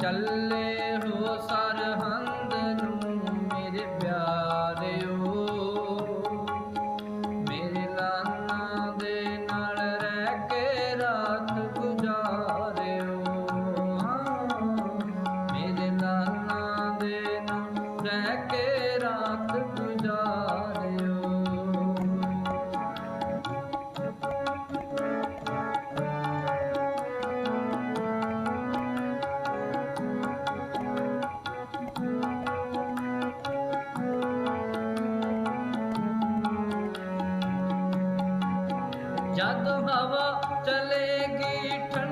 ਚੱਲੇ ਹੋ ਸਰਹੰਦ ਨੂੰ, ਮੇਰੇ ਪਿਆਰਿਓ ਮੇਰੇ ਲਾਨਾ ਦੇ ਨਾਲ ਰਹਿ ਕੇ ਰਾਤ ਗੁਜ਼ਾਰਿਓ ਮੇਰੇ ਲਾਨਾ ਦੇ ਨਾਲ ਰਹਿ ਕੇ ਰਾਤ ਗੁਜ਼ਾਰਿਓ ਜਦ ਹਵਾ ਚਲੇਗੀ ਠੰਡੀ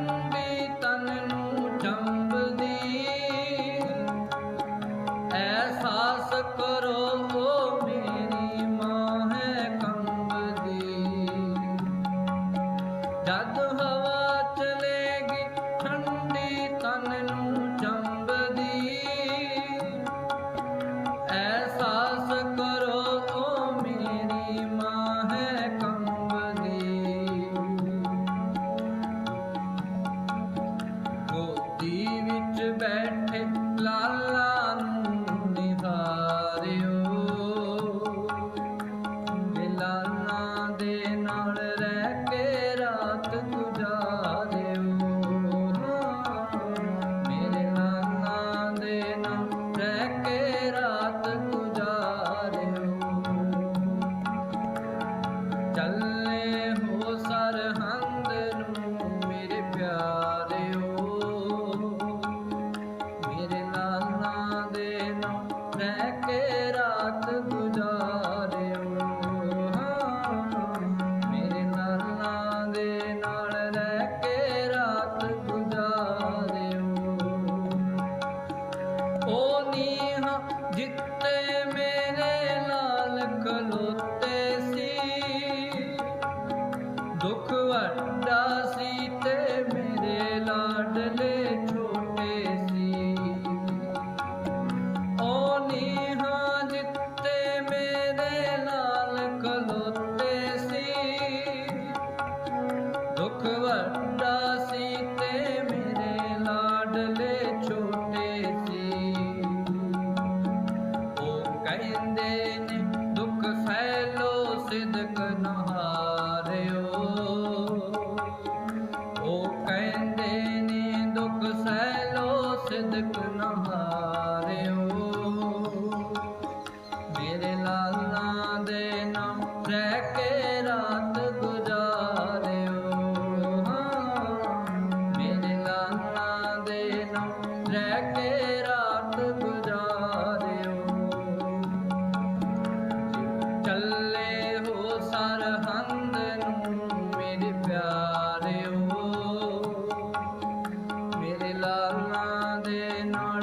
ਦੇ ਨਾਲ ਜਿੱਤੇ ਮੇਰੇ ਲਾਲ ਖਲੋਤੇ ਸੀ। ਦੁੱਖ ਵੱਡਾ ਸੀ ਤੇ ਮੇਰੇ ਲਾਡਲੇ ਸਹਿਲੋ ਸਿਦਕ ਨਹਾਰਿਓ ਮੇਰੇ ਲਾਲਾ ਦੇ ਨਾਮ ਰਹਿ ਕੇ ਰਾਤ ਗੁਜ਼ਾਰਿਓ। ਮੇਰੇ ਲਾਲਾ ਦੇ ਨਾਮ ਰਹਿ ਕੇ de na